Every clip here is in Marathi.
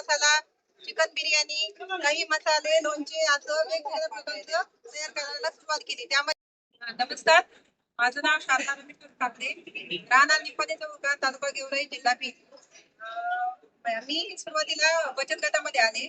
मसाला चिकन बिर्याणी काही मसाले लोणचे असं वेगवेगळ्या प्रकारचं तयार करायला सुरुवात केली. त्यामध्ये नमस्कार. माझं नाव शारदा रमेश्वर काकडे. राहणार निपाणी चौका तालुका गेवराई जिल्हा बीड. मी सुरुवातीला बचत गटामध्ये आले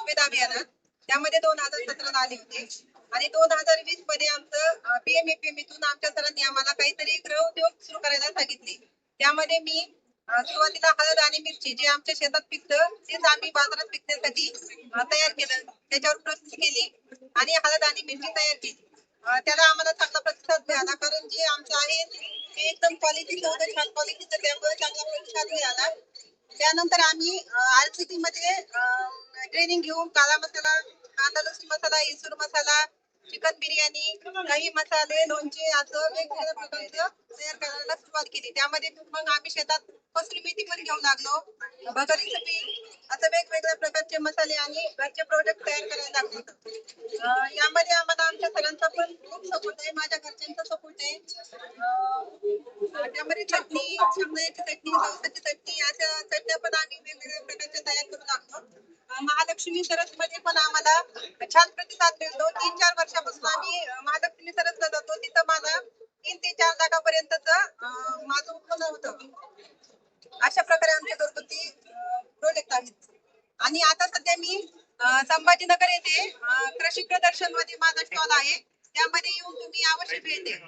उमेद अभियानात त्यामध्ये दोन हजार सतराला आले होते. आणि दोन हजार वीसमध्ये आमचं पीएमएफएम तून आमच्या सरांनी आम्हाला काहीतरी गृहउद्योग सुरू करायला सांगितले. त्यामध्ये मी सुरुवातीला हळद आणि मिरची जे आमच्या शेतात पिकतं तेच आम्ही बाजारात विकण्यासाठी तयार केलं. त्याच्यावर प्रोसेस केली आणि हळद आणि मिरची तयार केली. त्याला आम्हाला चांगला प्रतिसाद मिळाला. कारण जे आमचं आहे ते एकदम क्वालिटीचं होतं छान क्वालिटीचं त्यामुळे चांगला प्रतिसाद मिळाला. त्यानंतर आम्ही आरसीटी मध्ये ट्रेनिंग घेऊन काळा मसाला कांदा लसूण मसाला इसूर मसाला चिकन बिर्याणी काही मसाले लोणचे असं वेगवेगळ्या प्रकारचं तयार करायला सुरुवात केली. त्यामध्ये मग आम्ही शेतात कसली मेथी पण घेऊ लागलो. भगरीचं पीक असं वेगवेगळ्या प्रकारचे मसाले आणि घरचे प्रोडक्ट तयार करायला लागलो. यामध्ये आम्हाला आमच्या सगळ्यांचा पण खूप सपोर्ट आहे. माझ्या घरच्यांचा सपोर्ट आहे. त्यामध्ये चटणी शेंगदाण्याची चटणी जवसाची चटणी अशा चटण्या पण आम्ही वेगवेगळ्या प्रकारच्या तयार करू लागलो महालक्ष्मी सरसमध्ये पण आम्हाला छान प्रतिसाद मिळतो. तीन चार वर्ष ते चार लाखापर्यंतच माझं उत्पन्न होतं. अशा प्रकारे आमच्या घरगुती प्रोजेक्ट आहेत. आणि आता सध्या मी संभाजीनगर येथे कृषी प्रदर्शनमध्ये माझा स्टॉल आहे. त्यामध्ये येऊन तुम्ही अवश्य भेट द्या.